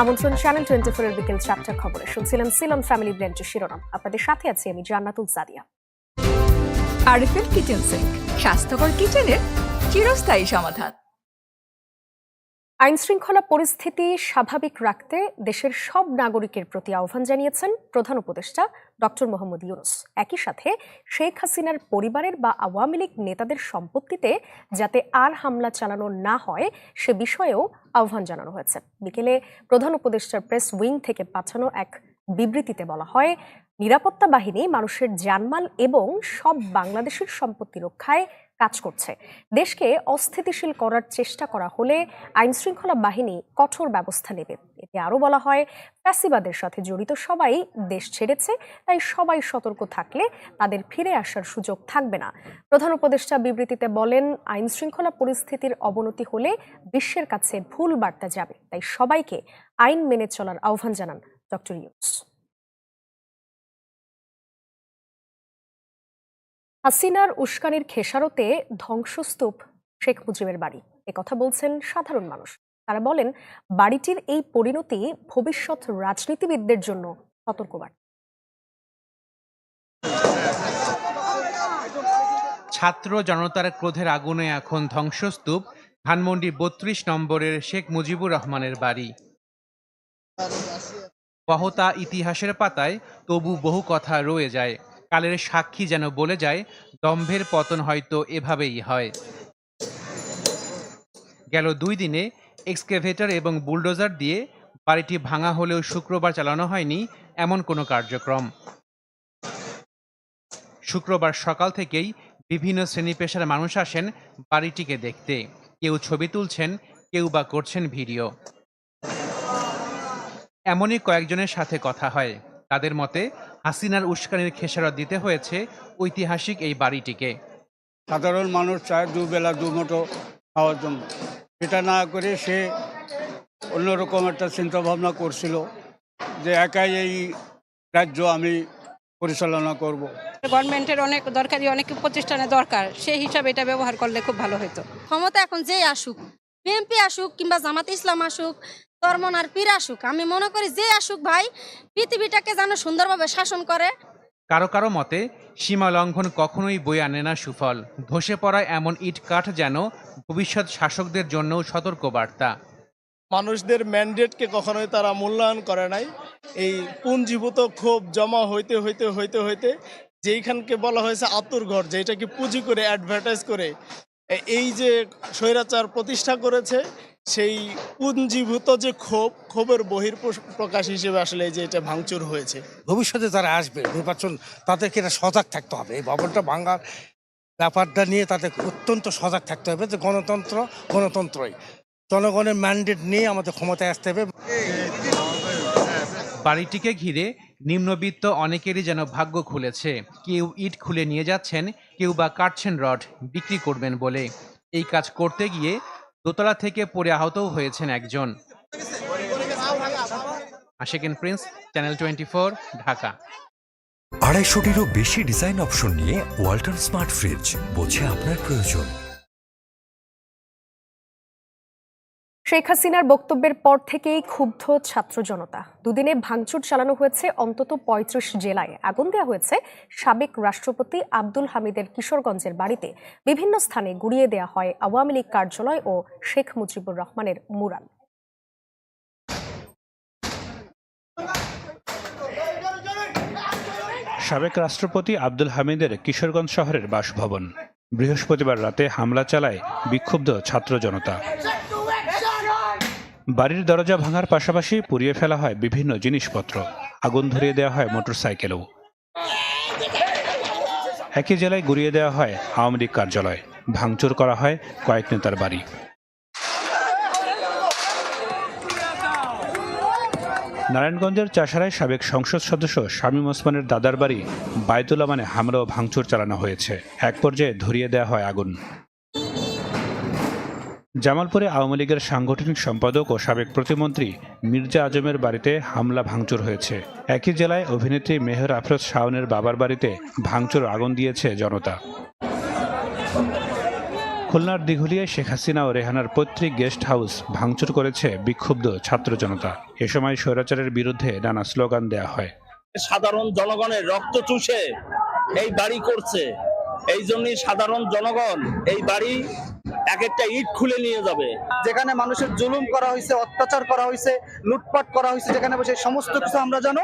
আমন্ত্রণ channel twenty ফোরের বিকেল চারটার খবরে। শুনছিলেন সিলন ফ্যামিলি ব্র্যান্ডের শিরোনাম। আপনাদের সাথে আছি আমি Jannatul Sadia RFL kitchen sink স্বাস্থ্যকর কিচেনের চিরস্থায়ী সমাধান। আইন শৃঙ্খলা পরিস্থিতি স্বাভাবিক রাখতে দেশের সব নাগরিকের প্রতি আহ্বান জানিয়েছেন প্রধান উপদেষ্টা ডক্টর মোহাম্মদ ইউনুস। একই সাথে শেখ হাসিনার পরিবারের বা আওয়ামী লীগ নেতাদের সম্পত্তিতে যাতে আর হামলা চালানো না হয়, সে বিষয়েও আহ্বান জানানো হয়েছে। বিকেলে প্রধান উপদেষ্টার প্রেস উইং থেকে পাঠানো এক বিবৃতিতে বলা হয়, নিরাপত্তা বাহিনী মানুষের জানমাল এবং সব বাংলাদেশের সম্পত্তি রক্ষায় কাজ করছে। দেশকে অস্থিতিশীল করার চেষ্টা করা হলে আইন শৃঙ্খলা বাহিনী কঠোর ব্যবস্থা নেবে। এতে আরও বলা হয়, ফ্যাসিবাদের সাথে জড়িত সবাই দেশ ছেড়েছে, তাই সবাই সতর্ক থাকলে তাদের ফিরে আসার সুযোগ থাকবে না। প্রধান উপদেষ্টা বিবৃতিতে বলেন আইন শৃঙ্খলা পরিস্থিতির অবনতি হলে বিশ্বের কাছে ভুল বার্তা যাবে, তাই সবাইকে আইন মেনে চলার আহ্বান জানান ডক্টর ইউনুস। হাসিনার উস্কানির খেসারতে ধ্বংসস্তূপ শেখ মুজিবের বাড়ি। কথা বলছেন সাধারণ মানুষ। তারা বলেন, বাড়িটির এই পরিণতি ভবিষ্যৎ রাজনীতিবিদদের জন্য সতর্কবার্তা ছাত্র জনতার ক্রোধের আগুনে এখন ধ্বংসস্তূপ, ধানমন্ডি বত্রিশ নম্বরের শেখ মুজিবুর রহমানের বাড়ি। বহতা ইতিহাসের পাতায় তবু বহু কথা রয়ে যায়। কালের সাক্ষী যেন বলে যায়, দম্ভের পতন হয়তো এভাবেই হয়। গেল দুই দিনে এক্সকেভেটর এবং বুলডোজার দিয়ে বাড়িটি ভাঙা হলেও শুক্রবার চালানো হয়নি এমন কোনো কার্যক্রম। শুক্রবার সকাল থেকেই বিভিন্ন শ্রেণি পেশার মানুষ আসেন বাড়িটিকে দেখতে। কেউ ছবি তুলছেন, কেউ বা করছেন ভিডিও। এমনই কয়েকজনের সাথে কথা হয়। তাদের মতে হাসিনার উস্কানির খেসারত দিতে হয়েছে ঐতিহাসিক এই বাড়িটিকে। সাধারণ মানুষ চায় দুবেলা দুমুঠো খাওয়ার জন্য। এটা না করে সে অন্যরকম একটা চিন্তা ভাবনা করছিল যে একাই এই রাজ্য আমি পরিচালনা করব। গভর্নমেন্টের অনেক দরকারি অনেক প্রতিষ্ঠানে দরকার সেই হিসাবে এটা ব্যবহার করলে খুব ভালো হতো ক্ষমতা এখন যে আসুক বিএনপি আসুক কিংবা জামাত ইসলাম আসুক তরমনার পীর আসুক আমি মনে করি যে আসুক ভাই পৃথিবীটাকে যেন সুন্দরভাবে শাসন করে। কারও কারও মতে সীমা লঙ্ঘন কখনোই বই আনে না সুফল। ধসে পড়া এমন ইট কাঠ যেন ভবিষ্যৎ শাসকদের জন্যও সতর্কবার্তা। মানুষদের ম্যান্ডেটকে কখনোই তারা মূল্যায়ন করে নাই। এই পুঞ্জীভূত ক্ষোভ জমা হইতে হইতে হইতে হইতে যেইখানকে বলা হয়েছে আতুর ঘর যেটাকে পুঁজি করে অ্যাডভার্টাইজ করে এই যে স্বৈরাচার প্রতিষ্ঠা করেছে সেই পুঞ্জীভূত যে ক্ষোভ ক্ষোভের বহির প্রকাশ হিসেবে আসলে যে এটা ভাঙচুর হয়েছে। ভবিষ্যতে যারা আসবে নির্বাচন তাদেরকে এটা সজাগ থাকতে হবে। এই ভবনটা ভাঙার ব্যাপারটা নিয়ে তাদের অত্যন্ত সজাগ থাকতে হবে যে গণতন্ত্র গণতন্ত্রই। জনগণের ম্যান্ডেট নিয়ে আমাদের ক্ষমতায় আসতে হবে। বাড়িটিকে ঘিরে নিম্নবিত্ত অনেকেরই যেন ভাগ্য খুলেছে। কেউ ইট খুলে নিয়ে যাচ্ছেন, কেউ বা কাটছেন রড, বিক্রি করবেন বলে। এই কাজ করতে গিয়ে দোতলা থেকে পড়ে আহতও হয়েছেন একজন। Ashekin Prince, channel twenty Dhaka. আড়াইশোটিরও বেশি ডিজাইন অপশন নিয়ে ওয়াল্টন স্মার্ট ফ্রিজ, বোঝে আপনার প্রয়োজন। শেখ হাসিনার বক্তব্যের পর থেকেই ক্ষুব্ধ ছাত্র জনতা। দুদিনে ভাঙচুর চালানো হয়েছে অন্তত পঁয়ত্রিশ জেলায়। আগুন দেওয়া হয়েছে সাবেক রাষ্ট্রপতি আব্দুল হামিদের কিশোরগঞ্জের বাড়িতে। বিভিন্ন স্থানে গুড়িয়ে দেওয়া হয় আওয়ামী লীগ কার্যালয় ও শেখ মুজিবুর রহমানের মুরাল। সাবেক রাষ্ট্রপতি আব্দুল হামিদের কিশোরগঞ্জ শহরের বাসভবন। বৃহস্পতিবার রাতে হামলা চালায় বিক্ষুব্ধ ছাত্র জনতা। বাড়ির দরজা ভাঙার পাশাপাশি পুড়িয়ে ফেলা হয় বিভিন্ন জিনিসপত্র। আগুন ধরিয়ে দেওয়া হয় মোটরসাইকেলও। একই জেলায় গুড়িয়ে দেওয়া হয় আওয়ামী লীগ কার্যালয়। ভাঙচুর করা হয় কয়েক নেতার বাড়ি। নারায়ণগঞ্জের চাষারায় সাবেক সংসদ সদস্য শামীম ওসমানের দাদার বাড়ি বায়তুল্লা মানে হামলা ও ভাঙচুর চালানো হয়েছে। এক পর্যায়ে ধরিয়ে দেওয়া হয় আগুন। জামালপুরে আওয়ামী লীগের সাংগঠনিক সম্পাদক ও সাবেক প্রতিমন্ত্রী মির্জা আজমের বাড়িতে হামলা ভাঙচুর হয়েছে। একই জেলায় অভিনেত্রী মেহর আফরোজ শাওনের বাবার বাড়িতে ভাঙচুর আগুন দিয়েছে জনতা। খুলনার দিঘুলিয়ায় শেখ হাসিনা ও রেহানার পৈতৃক গেস্ট হাউস ভাঙচুর করেছে বিক্ষুব্ধ ছাত্র জনতা। এ সময় স্বৈরাচারের বিরুদ্ধে নানা স্লোগান দেয়া হয়। সাধারণ জনগণের রক্ত চুষে এই বাড়ি করছে। এই জন্যই সাধারণ জনগণ এই বাড়ি এক একটা ইট খুলে নিয়ে যাবে। যেখানে মানুষের জুলুম করা হয়েছে অত্যাচার করা হয়েছে লুটপাট করা হয়েছে যেখানে বসে সমস্ত কিছু আমরা যেন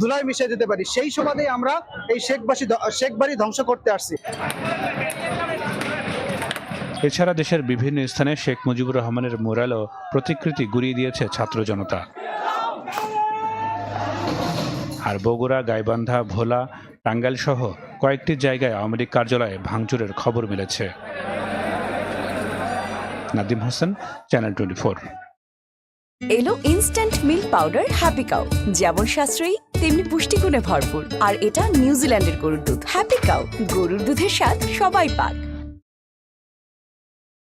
ধুলাই মিশিয়ে দিতে পারি সেই সুবাদে আমরা এই শেখবাসী শেখ বাড়ি ধ্বংস করতে আসছি। এছাড়া দেশের বিভিন্ন স্থানে শেখ মুজিবুর রহমানের মোরাল ও প্রতিকৃতি গুড়িয়ে দিয়েছে ছাত্র জনতা। আর বগুড়া গাইবান্ধা ভোলা টাঙ্গাইল সহ কয়েকটি জায়গায় আওয়ামী কার্যালয়ে ভাঙচুরের খবর মিলেছে। Nadim Hossain, channel twenty four. এলো instant milk powder happy cow. যেমন সাশ্রয়ী, তেমনি পুষ্টিগুণে ভরপুর। আর এটা নিউজিল্যান্ডের গরুর দুধ, হ্যাপি কাউ। গরুর দুধের স্বাদ সবাই পাক।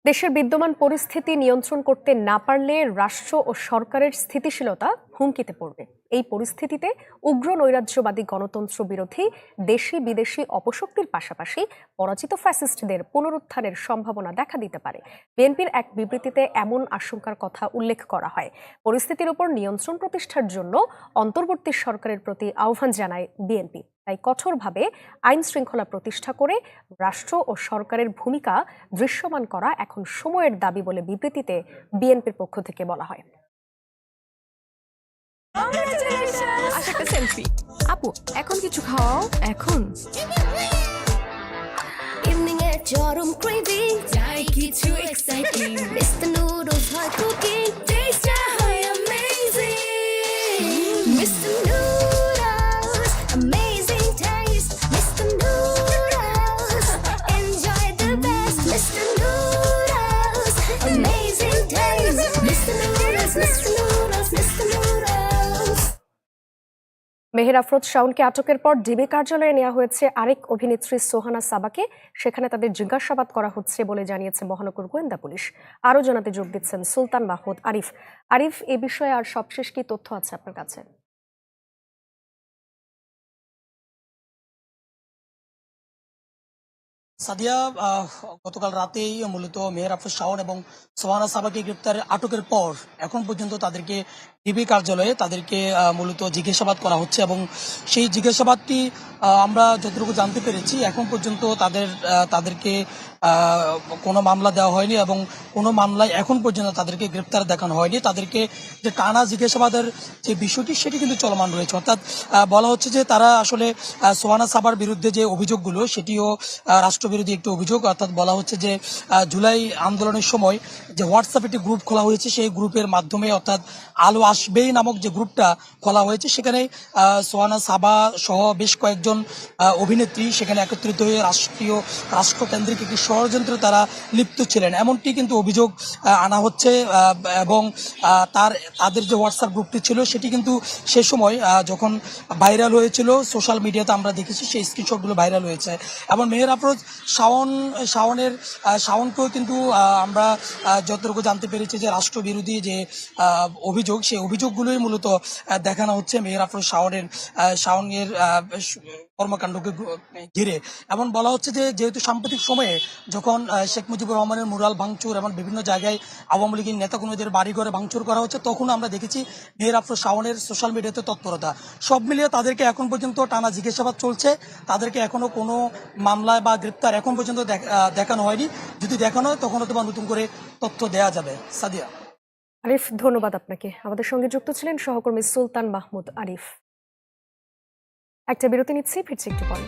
দেশের বিদ্যমান পরিস্থিতি নিয়ন্ত্রণ করতে না পারলে রাষ্ট্র ও সরকারের স্থিতিশীলতা হুমকিতে পড়বে। এই পরিস্থিতিতে উগ্র নৈরাজ্যবাদী গণতন্ত্র বিরোধী দেশি বিদেশি অপশক্তির পাশাপাশি পরাজিত ফ্যাসিস্টদের পুনরুত্থানের সম্ভাবনা দেখা দিতে পারে। বিএনপির এক বিবৃতিতে এমন আশঙ্কার কথা উল্লেখ করা হয়। পরিস্থিতির উপর নিয়ন্ত্রণ প্রতিষ্ঠার জন্য অন্তর্বর্তী সরকারের প্রতি আহ্বান জানায় বিএনপি। তাই কঠোরভাবে আইন শৃঙ্খলা প্রতিষ্ঠা করে রাষ্ট্র ও সরকারের ভূমিকা দৃশ্যমান করা এখন সময়ের দাবি বলে বিবৃতিতে বিএনপির পক্ষ থেকে বলা হয়। সেলফি আপু এখন কিছু খাওয়াও এখন। ইভিনিং চরম ক্রেভিং চাই কিছু এক্সাইটিং মিস্টার নুডলস হয় কুকিং মেহের আফরোজ শাওনকে আটকের পর ডিবি কার্যালয়ে নেওয়া হয়েছে আরেক অভিনেত্রী সোহানা সাবাকে। সেখানে তাদের জিজ্ঞাসাবাদ করা হচ্ছে বলে জানিয়েছে মহানগর গোয়েন্দা পুলিশ। আরও জানাতে যোগ দিচ্ছেন সুলতান মাহমুদ আরিফ। আরিফ, এ বিষয়ে আর সবশেষ কি তথ্য আছে আপনার কাছে? সাদিয়া গতকাল রাতেই মূলত মেহের আফরোজ শাওন এবং সোহানা সাবাকে গ্রেপ্তারের আটকের পর এখন পর্যন্ত তাদেরকে ডিবি কার্যালয়ে তাদেরকে মূলত জিজ্ঞাসাবাদ করা হচ্ছে এবং সেই জিজ্ঞাসাবাদটি আমরা যতটুকু জানতে পেরেছি, এখন পর্যন্ত তাদের তাদেরকে কোনো মামলা দেওয়া হয়নি এবং কোনো মামলায় এখন পর্যন্ত তাদেরকে গ্রেপ্তার দেখানো হয়নি। তাদেরকে যে টানা জিজ্ঞাসাবাদের যে বিষয়টি, সেটি কিন্তু চলমান রয়েছে। অর্থাৎ বলা হচ্ছে যে তারা আসলে সোহানা সাবার বিরুদ্ধে যে অভিযোগগুলো, সেটিও রাষ্ট্রবিরোধী একটি অভিযোগ। অর্থাৎ বলা হচ্ছে যে জুলাই আন্দোলনের সময় যে হোয়াটসঅ্যাপ একটি গ্রুপ খোলা হয়েছে, সেই গ্রুপের মাধ্যমে, অর্থাৎ আলো আসবেই নামক যে গ্রুপটা খোলা হয়েছে, সেখানে সোহানা সাবা সহ বেশ কয়েকজন অভিনেত্রী সেখানে একত্রিত হয়ে রাষ্ট্রীয় রাষ্ট্রকেন্দ্রিক একটি ষড়যন্ত্রে তারা লিপ্ত ছিলেন। এমনটি কিন্তু অভিযোগ আনা হচ্ছে এবং তার, তাদের যে হোয়াটসঅ্যাপ গ্রুপটি ছিল সেটি কিন্তু সে সময় যখন ভাইরাল হয়েছিল, সোশ্যাল মিডিয়াতে আমরা দেখেছি সেই স্ক্রিনশটগুলো ভাইরাল হয়েছে। এবং মেহের আফরোজ, শাওন, শাওনের শাওনকেও কিন্তু আমরা যতটুকু জানতে পেরেছি যে রাষ্ট্রবিরোধী যে অভিযোগ সেই অভিযোগগুলোই মূলত দেখানো হচ্ছে মেহের আফরোজ শাওনের শাওনের কর্মকাণ্ডকে ঘিরে। এমন বলা হচ্ছে যে, যেহেতু সাম্প্রতিক সময়ে যখন শেখ মুজিবুর রহমানের মুরাল ভাঙচুর এবং বিভিন্ন জায়গায় আওয়ামী লীগের নেতাকর্মীদের বাড়ি ঘরে ভাঙচুর করা হচ্ছে, তখন আমরা দেখেছি মেহের আফরোজ শাওনের সোশ্যাল মিডিয়াতে তৎপরতা। সব মিলিয়ে তাদেরকে এখন পর্যন্ত টানা জিজ্ঞাসাবাদ চলছে। তাদেরকে এখনও কোনো মামলায় বা গ্রেপ্তার এখন পর্যন্ত দেখানো হয়নি। যদি দেখানো হয় তখন হয়তো নতুন করে তথ্য দেওয়া যাবে। সাদিয়া। আরিফ, ধন্যবাদ আপনাকে। আমাদের সঙ্গে যুক্ত ছিলেন সহকর্মী সুলতান মাহমুদ আরিফ। একটা বিরতি নিচ্ছি, ফিরছি একটু পরে।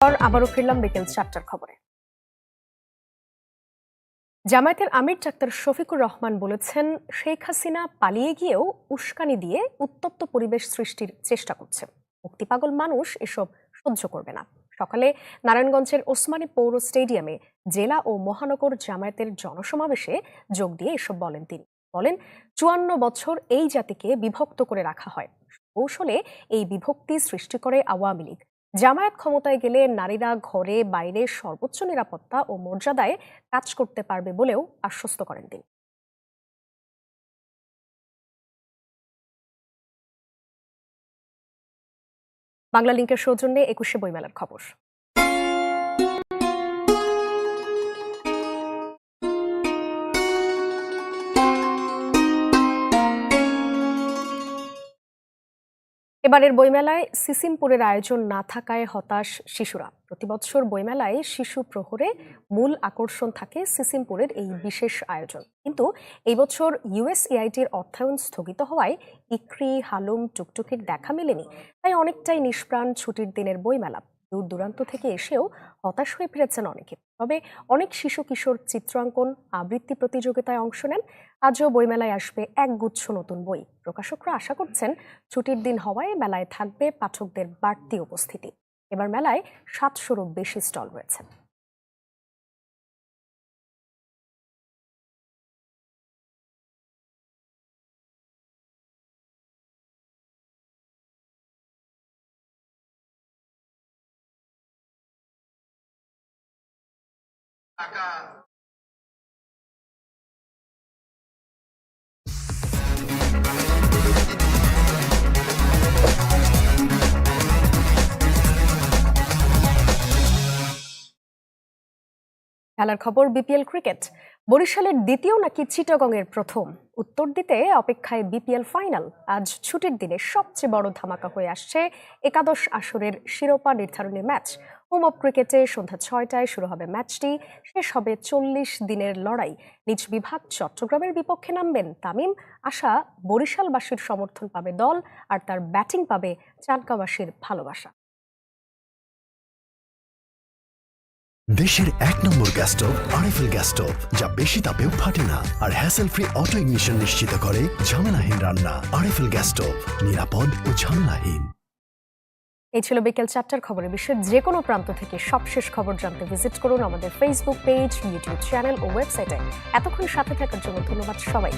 আবারও ফিরলাম বিকেল চারটার খবরে। জামায়াতের আমির ডাক্তার শফিকুর রহমান বলেছেন, শেখ হাসিনা পালিয়ে গিয়েও উস্কানি দিয়ে উত্তপ্ত পরিবেশ সৃষ্টির চেষ্টা করছে মুক্তিপাগল মানুষ এসব সহ্য করবে না। সকালে নারায়ণগঞ্জের ওসমানী পৌর স্টেডিয়ামে জেলা ও মহানগর জামায়াতের জনসমাবেশে যোগ দিয়ে এসব বলেন তিনি। বলেন, চুয়ান্ন বছর এই জাতিকে বিভক্ত করে রাখা হয়। কৌশলে এই বিভক্তি সৃষ্টি করে আওয়ামী লীগ। জামায়াত ক্ষমতায় গেলে নারীরা ঘরে, বাইরে সর্বোচ্চ নিরাপত্তা ও মর্যাদায় কাজ করতে পারবে বলেও আশ্বস্ত করেন তিনি। বাংলা লিঙ্কের সৌজন্যে একুশে বইমেলার খবর। এবারের বইমেলায় সিসিমপুরের আয়োজন না থাকায় হতাশ শিশুরা। প্রতিবছর বইমেলায় শিশু প্রহরে মূল আকর্ষণ থাকে সিসিমপুরের এই বিশেষ আয়োজন। কিন্তু এই বছর ইউএসএআইটির অর্থায়ন স্থগিত হওয়ায় ইক্রি, হালুম, টুকটুকির দেখা মেলেনি। তাই অনেকটাই নিষ্প্রাণ ছুটির দিনের বইমেলা। দূর দূরান্ত থেকে এসেও হতাশ হয়ে ফিরেছেন অনেকে। তবে অনেক শিশু কিশোর চিত্রাঙ্কন আবৃত্তি প্রতিযোগিতায় অংশ নেন। আজও বইমেলায় আসবে একগুচ্ছ নতুন বই। প্রকাশকরা আশা করছেন ছুটির দিন হওয়ায় মেলায় থাকবে পাঠকদের বাড়তি উপস্থিতি। এবার মেলায় সাতশোরও বেশি স্টল রয়েছে। খেলার খবর বিপিএল ক্রিকেট। বরিশালের দ্বিতীয় নাকি চিটাগংয়ের প্রথম? উত্তর দিতে অপেক্ষায় বিপিএল ফাইনাল। আজ ছুটির দিনে সবচেয়ে বড় ধামাকা হয়ে আসছে একাদশ আসরের শিরোপা নির্ধারণী ম্যাচ। হোম অফ ক্রিকেটে সন্ধ্যা ছয়টায় শুরু হবে ম্যাচটি। শেষ হবে চল্লিশ দিনের লড়াই। নিজ বিভাগ চট্টগ্রামের বিপক্ষে নামবেন তামিম। আশা বরিশালবাসীর সমর্থন পাবে দল আর তার ব্যাটিং পাবে চানকাবাসীর ভালোবাসা। দেশের এক নম্বর gas stove RFL gas stove যা বেশি তাপেও ফাটে না আর হ্যাসেল ফ্রি অটো ইগনিশন নিশ্চিত করে ঝামেলাহীন রান্না। আরএফএল গ্যাস স্টোভ নিরাপদ ও ঝামেলাহীন। এই ছিল বিকেল চারটার খবরের বিশ্বের যে কোনো প্রান্ত থেকে সবশেষ খবর জানতে ভিজিট করুন আমাদের ফেসবুক পেজ ইউটিউব চ্যানেল ও ওয়েবসাইটে এতক্ষণ সাথে থাকার জন্য ধন্যবাদ সবাই